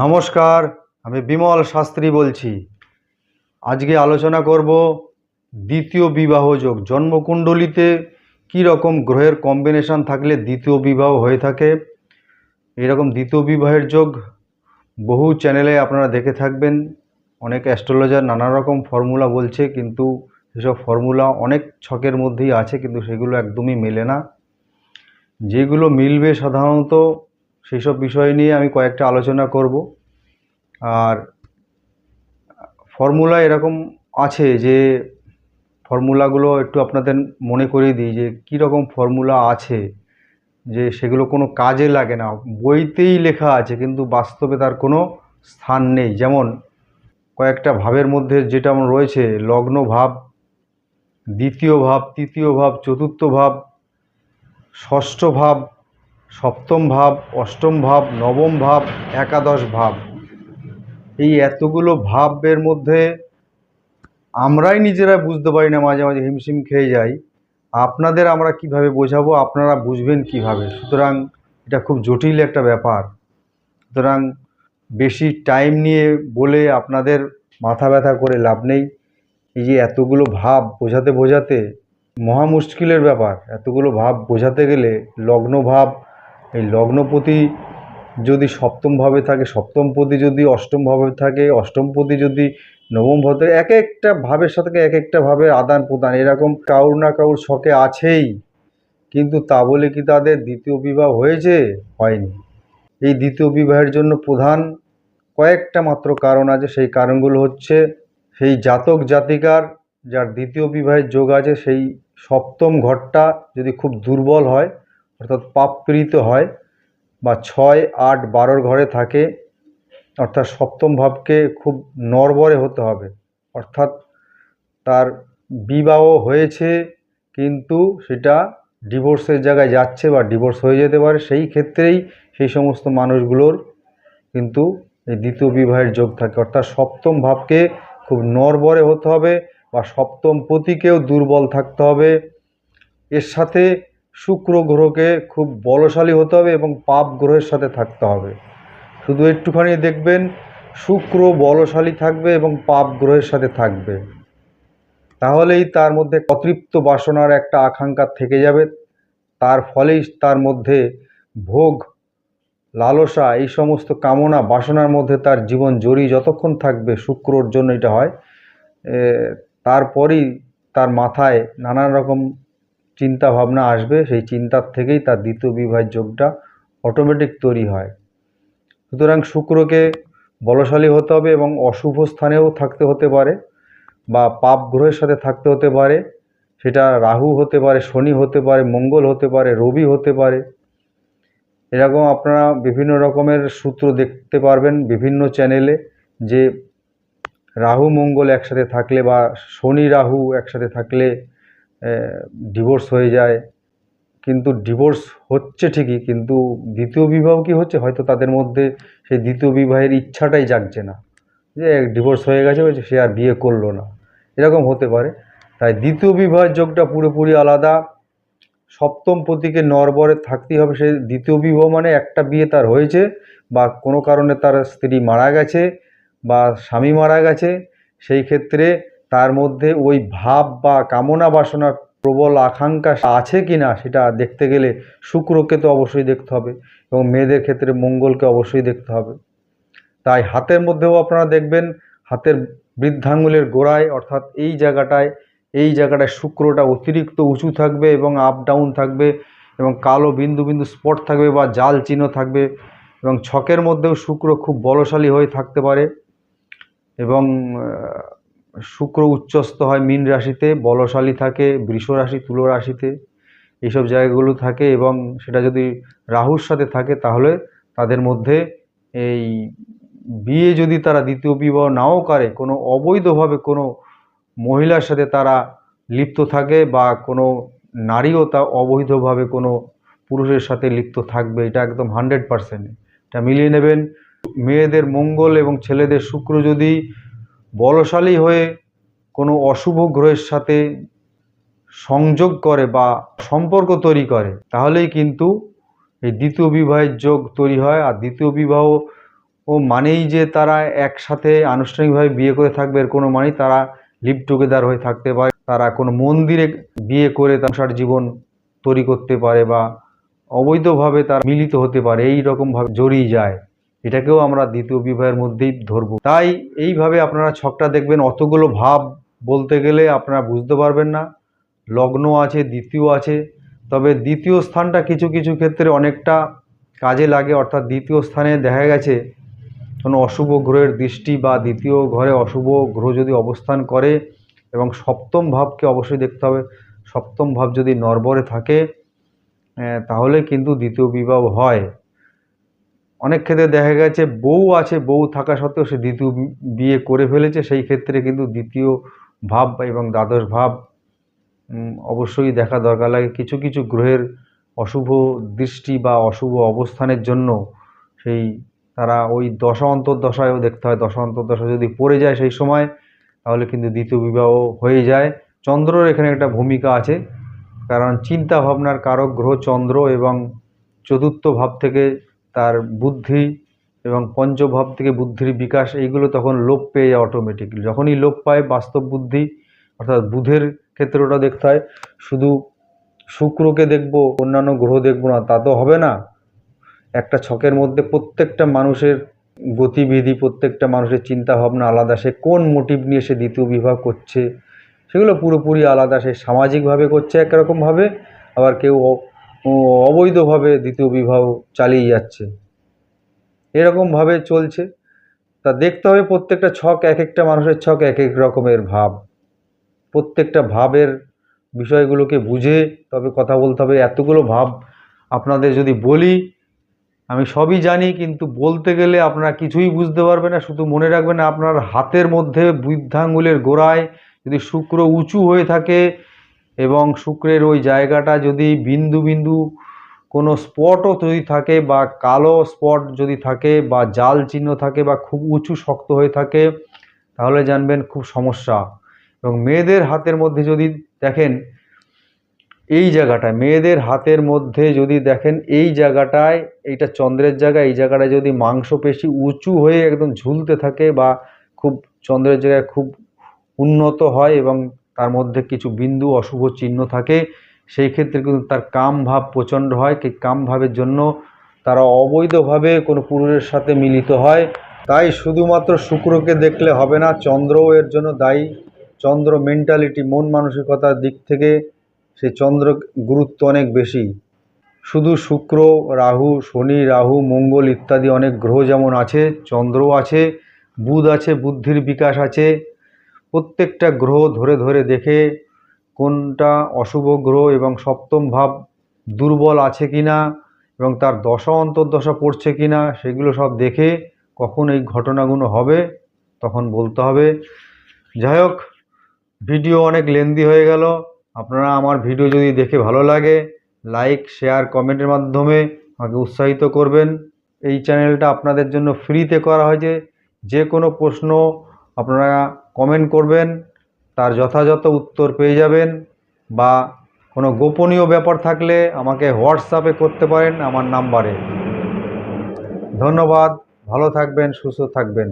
নমস্কার, আমি বিমল শাস্ত্রী বলছি। আজকে আলোচনা করব দ্বিতীয় বিবাহ যোগ। জন্মকুণ্ডলিতে কী রকম গ্রহের কম্বিনেশন থাকলে দ্বিতীয় বিবাহ হয়ে থাকে? এরকম দ্বিতীয় বিবাহের যোগ বহু চ্যানেলে আপনারা দেখে থাকবেন। অনেক অ্যাস্ট্রোলজার নানা রকম ফর্মুলা বলছে, কিন্তু সেসব ফর্মুলা অনেক ছকের মধ্যেই আছে, কিন্তু সেগুলো একদমই মেলে না। যেগুলো মিলবে সাধারণত সেসব বিষয় নিয়ে আমি কয়েকটা আলোচনা করব। আর ফর্মুলা এরকম আছে যে ফর্মুলাগুলো একটু আপনাদের মনে করিয়ে দিই যে কী রকম ফর্মুলা আছে, যে সেগুলো কোনো কাজে লাগে না। বইতেই লেখা আছে কিন্তু বাস্তবে তার কোনো স্থান নেই। যেমন কয়েকটা ভাবের মধ্যে যেটা আমার রয়েছে, লগ্ন ভাব, দ্বিতীয় ভাব, তৃতীয় ভাব, চতুর্থ ভাব, ষষ্ঠ ভাব সপ্তম ভাব, অষ্টম ভাব, নবম ভাব, একাদশ ভাব। এই এতগুলো ভাবের মধ্যে আমরাই নিজেরা বুঝতে পারি না, মাঝে মাঝে হিমশিম খেয়ে যাই। আপনাদের আমরা কীভাবে বোঝাবো, আপনারা বুঝবেন কীভাবে? সুতরাং এটা খুব জটিল একটা ব্যাপার। সুতরাং বেশি টাইম নিয়ে বলে আপনাদের মাথা ব্যথা করে লাভ নেই। এই যে এতগুলো ভাব বোঝাতে বোঝাতে মহা মুশকিলের ব্যাপার। এতগুলো ভাব বোঝাতে গেলে লগ্ন ভাব এই লগ্নপতি যদি সপ্তম ভাবে থাকে সপ্তম পতি যদি অষ্টম ভাবে থাকে অষ্টম পতি যদি নবম ভাবে এক একটা ভাবের সাথে এক একটা ভাবে আদান প্রদান এরকম কাউর না কাউর শখে আছেই, কিন্তু তা বলে কি তাদের দ্বিতীয় বিবাহ হয়েছে? হয়নি। এই দ্বিতীয় বিবাহের জন্য প্রধান কয়েকটা মাত্র কারণ আছে। সেই কারণগুলো হচ্ছে, সেই জাতক জাতিকার যার দ্বিতীয় বিবাহের যোগ আছে, সেই সপ্তম ঘরটা যদি খুব দুর্বল হয় অর্থাৎ পাপপীড়িত হয় বা ছয়, আট, বারোর ঘরে থাকে, অর্থাৎ সপ্তম ভাবকে খুব নরবরে হতে হবে। অর্থাৎ তার বিবাহ হয়েছে কিন্তু সেটা ডিভোর্সের জায়গায় যাচ্ছে বা ডিভোর্স হয়ে যেতে পারে, সেই ক্ষেত্রেই সেই সমস্ত মানুষগুলোর কিন্তু এই দ্বিতীয় বিবাহের যোগ থাকে। অর্থাৎ সপ্তম ভাবকে খুব নরবরে হতে হবে বা সপ্তম পতিকেও দুর্বল থাকতে হবে। এর সাথে শুক্র গ্রহকে খুব বলশালী হতে হবে এবং পাপ গ্রহের সাথে থাকতে হবে। শুধু একটুখানি দেখবেন, শুক্র বলশালী থাকবে এবং পাপ গ্রহের সাথে থাকবে। তাহলেই তার মধ্যে অতৃপ্ত বাসনার একটা আকাঙ্ক্ষা থেকে যাবে। তার ফলেই তার মধ্যে ভোগ, লালসা, এই সমস্ত কামনা, বাসনার মধ্যে তার জীবন জড়িয়ে যতক্ষণ থাকবে শুক্রর জন্য এটা হয় তারপরই তার মাথায় নানান রকম চিন্তা ভাবনা আসবে, সেই চিন্তার থেকেই তার দ্বিতীয় বিবাহের যোগটা অটোমেটিক তৈরি হয়। সুতরাং শুক্রকে বলশালী হতে হবে এবং অশুভ স্থানেও থাকতে হতে পারে বা পাপ গ্রহের সাথে থাকতে হতে পারে। সেটা রাহু হতে পারে, শনি হতে পারে, মঙ্গল হতে পারে, রবি হতে পারে। এরকম আপনারা বিভিন্ন রকমের সূত্র দেখতে পারবেন বিভিন্ন চ্যানেলে যে রাহু, মঙ্গল একসাথে থাকলে বা শনি, রাহু একসাথে থাকলে ডিভোর্স হয়ে যায়। কিন্তু ডিভোর্স হচ্ছে ঠিকই, কিন্তু দ্বিতীয় বিবাহ কি হচ্ছে? হয়তো তাদের মধ্যে সেই দ্বিতীয় বিবাহের ইচ্ছাটাই জাগছে না। যে ডিভোর্স হয়ে গেছে সে আর বিয়ে করল না। এরকম হতে পারে। তাই দ্বিতীয় বিবাহের যোগটা পুরোপুরি আলাদা। সপ্তম পতিকে নরবরে থাকতেই হবে। সে দ্বিতীয় বিবাহ মানে একটা বিয়ে তার হয়েছে বা কোনো কারণে তার স্ত্রী মারা গেছে বা স্বামী মারা গেছে। সেই ক্ষেত্রে তার মধ্যে ওই ভাব বা কামনা বাসনার প্রবল আকাঙ্ক্ষা আছে কি না সেটা দেখতে গেলে শুক্রকে তো অবশ্যই দেখতে হবে এবং মেয়েদের ক্ষেত্রে মঙ্গলকে অবশ্যই দেখতে হবে। তাই হাতের মধ্যেও আপনারা দেখবেন হাতের বৃদ্ধাঙ্গুলের গোড়ায় অর্থাৎ এই জায়গাটায় এই জায়গাটায় শুক্রটা অতিরিক্ত উঁচু থাকবে এবং আপ ডাউন থাকবে এবং কালো বিন্দু বিন্দু স্পট থাকবে বা জাল চিহ্ন থাকবে এবং ছকের মধ্যেও শুক্র খুব বলশালী হয়ে থাকতে পারে এবং শুক্র উচ্চস্থ হয় মীন রাশিতে, বলশালী থাকে, বৃষ রাশি, তুলো রাশিতে, এইসব জায়গাগুলো থাকে এবং সেটা যদি রাহুর সাথে থাকে তাহলে তাদের মধ্যে এই বিয়ে যদি তারা দ্বিতীয় বিবাহ নাও করে, কোনো অবৈধভাবে কোনো মহিলার সাথে তারা লিপ্ত থাকে বা কোনো নারীও তা অবৈধভাবে কোনো পুরুষের সাথে লিপ্ত থাকবে, এটা একদম হান্ড্রেড পারসেন্ট। এটা মিলিয়ে নেবেন। মেয়েদের মঙ্গল এবং ছেলেদের শুক্র যদি বলশালী হয়ে কোনো অশুভ গ্রহের সাথে সংযোগ করে বা সম্পর্ক তৈরি করে, তাহলেই কিন্তু এই দ্বিতীয় বিবাহের যোগ তৈরি হয়। আর দ্বিতীয় বিবাহ ও মানেই যে তারা একসাথে আনুষ্ঠানিকভাবে বিয়ে করে থাকবে এর কোনো মানেই তারা লিভ টুগেদার হয়ে থাকতে পারে। তারা কোনো মন্দিরে বিয়ে করে সংসার জীবন তৈরি করতে পারে বা অবৈধভাবে তারা মিলিত হতে পারে, এই রকমভাবে জড়িয়ে যায়। এটাকেও আমরা দ্বিতীয় বিবাহের মধ্যেই ধরবো। তাই এইভাবে আপনারা ছকটা দেখবেন, অতগুলো ভাব বলতে গেলে আপনারা বুঝতে পারবেন না। লগ্ন আছে, দ্বিতীয় আছে, তবে দ্বিতীয় স্থানটা কিছু কিছু ক্ষেত্রে অনেকটা কাজে লাগে। অর্থাৎ দ্বিতীয় স্থানে দেখা গেছে, কোনো অশুভ গ্রহের দৃষ্টি বা দ্বিতীয় ঘরে অশুভ গ্রহ যদি অবস্থান করে এবং সপ্তম ভাবকে অবশ্যই দেখতে হবে। সপ্তম ভাব যদি নরবরে থাকে তাহলে কিন্তু দ্বিতীয় বিবাহ হয়। অনেক ক্ষেত্রে দেখা গেছে বউ আছে, বউ থাকা সত্ত্বেও সে দ্বিতীয় বিয়ে করে ফেলেছে, সেই ক্ষেত্রে কিন্তু দ্বিতীয় ভাব এবং দ্বাদশ ভাব অবশ্যই দেখা দরকার লাগে। কিছু কিছু গ্রহের অশুভ দৃষ্টি বা অশুভ অবস্থানের জন্য সেই তারা ওই দশা অন্তর্দশায়ও দেখতে হয়। দশা অন্তর্দশা যদি পড়ে যায় সেই সময়, তাহলে কিন্তু দ্বিতীয় বিবাহ হয়ে যায়। চন্দ্রর এখানে একটা ভূমিকা আছে, কারণ চিন্তা ভাবনার কারক গ্রহ চন্দ্র এবং চতুর্থ ভাব থেকে তার বুদ্ধি এবং পঞ্চভাব থেকে বুদ্ধির বিকাশ, এইগুলো তখন লোপ পেয়ে যায় অটোমেটিকলি যখনই লোপ পায় বাস্তব বুদ্ধি, অর্থাৎ বুধের ক্ষেত্রে ওটা দেখতে হয়, শুধু শুক্রকে দেখব, অন্যান্য গ্রহ দেখব না, তা তো হবে না। একটা ছকের মধ্যে প্রত্যেকটা মানুষের গতিবিধি, প্রত্যেকটা মানুষের চিন্তা ভাবনা আলাদা। সে কোন মোটিভ নিয়ে সে দ্বিতীয় বিবাহ করছে, সেগুলো পুরোপুরি আলাদা। সে সামাজিকভাবে করছে একরকমভাবে, আবার কেউ অবৈধভাবে দ্বিতীয় বিবাহ চালিয়ে যাচ্ছে। এরকমভাবে চলছে। তা দেখতে হবে প্রত্যেকটা ছক এক একটা মানুষের ছক এক এক রকমের ভাব। প্রত্যেকটা ভাবের বিষয়গুলোকে বুঝে তবে কথা বলতে হবে। এতগুলো ভাব আপনাদের যদি বলি, আমি সবই জানি, কিন্তু বলতে গেলে আপনারা কিছুই বুঝতে পারবেন না। শুধু মনে রাখবেন আপনার হাতের মধ্যে বৃদ্ধাঙ্গুলের গোড়ায় যদি শুক্র উঁচু হয়ে থাকে এবং শুক্রের ওই জায়গাটা যদি বিন্দু বিন্দু কোনো স্পটও যদি থাকে বা কালো স্পট যদি থাকে বা জাল চিহ্ন থাকে বা খুব উঁচু শক্ত হয়ে থাকে, তাহলে জানবেন খুব সমস্যা। এবং মেয়েদের হাতের মধ্যে যদি দেখেন, এই জায়গাটায় মেয়েদের হাতের মধ্যে যদি দেখেন, এই জায়গাটায়, এইটা চন্দ্রের জায়গা, এই জায়গাটায় যদি মাংসপেশি উঁচু হয়ে একদম ঝুলতে থাকে বা খুব চন্দ্রের জায়গায় খুব উন্নত হয় এবং তার মধ্যে কিছু বিন্দু অশুভ চিহ্ন থাকে, সেই ক্ষেত্রে কিন্তু তার কাম ভাব প্রচণ্ড হয়। কি কাম ভাবের জন্য তারা অবৈধভাবে কোনো পুরুষের সাথে মিলিত হয়। তাই শুধুমাত্র শুক্রকে দেখলে হবে না, চন্দ্রও এর জন্য দায়ী। চন্দ্র মেন্টালিটি মন মানসিকতার দিক থেকে সে চন্দ্র গুরুত্ব অনেক বেশি। শুধু শুক্র, রাহু, শনি, রাহু, মঙ্গল ইত্যাদি অনেক গ্রহ যেমন আছে, চন্দ্রও আছে, বুধ আছে, বুদ্ধির বিকাশ আছে। প্রত্যেকটা গ্রহ ধরে ধরে দেখে কোনটা অশুভ গ্রহ এবং সপ্তম ভাব দুর্বল আছে কি না এবং তার দশা, অন্তর্দশা পড়ছে কি না সেগুলো সব দেখে কখন এই ঘটনাগুলো হবে তখন বলতে হবে। যাই হোক, ভিডিও অনেক লেন্দি হয়ে গেল। আপনারা আমার ভিডিও যদি দেখে ভালো লাগে লাইক শেয়ার কমেন্টের মাধ্যমে আমাকে উৎসাহিত করবেন। এই চ্যানেলটা আপনাদের জন্য ফ্রিতে করা হয়েছে। যে কোনো প্রশ্ন আপনারা কমেন্ট করবেন, তার যথাযথ উত্তর পেয়ে যাবেন বা কোনো গোপনীয় ব্যাপার থাকলে আমাকে হোয়াটসঅ্যাপে করতে পারেন আমার নাম্বারে ধন্যবাদ, ভালো থাকবেন, সুস্থ থাকবেন।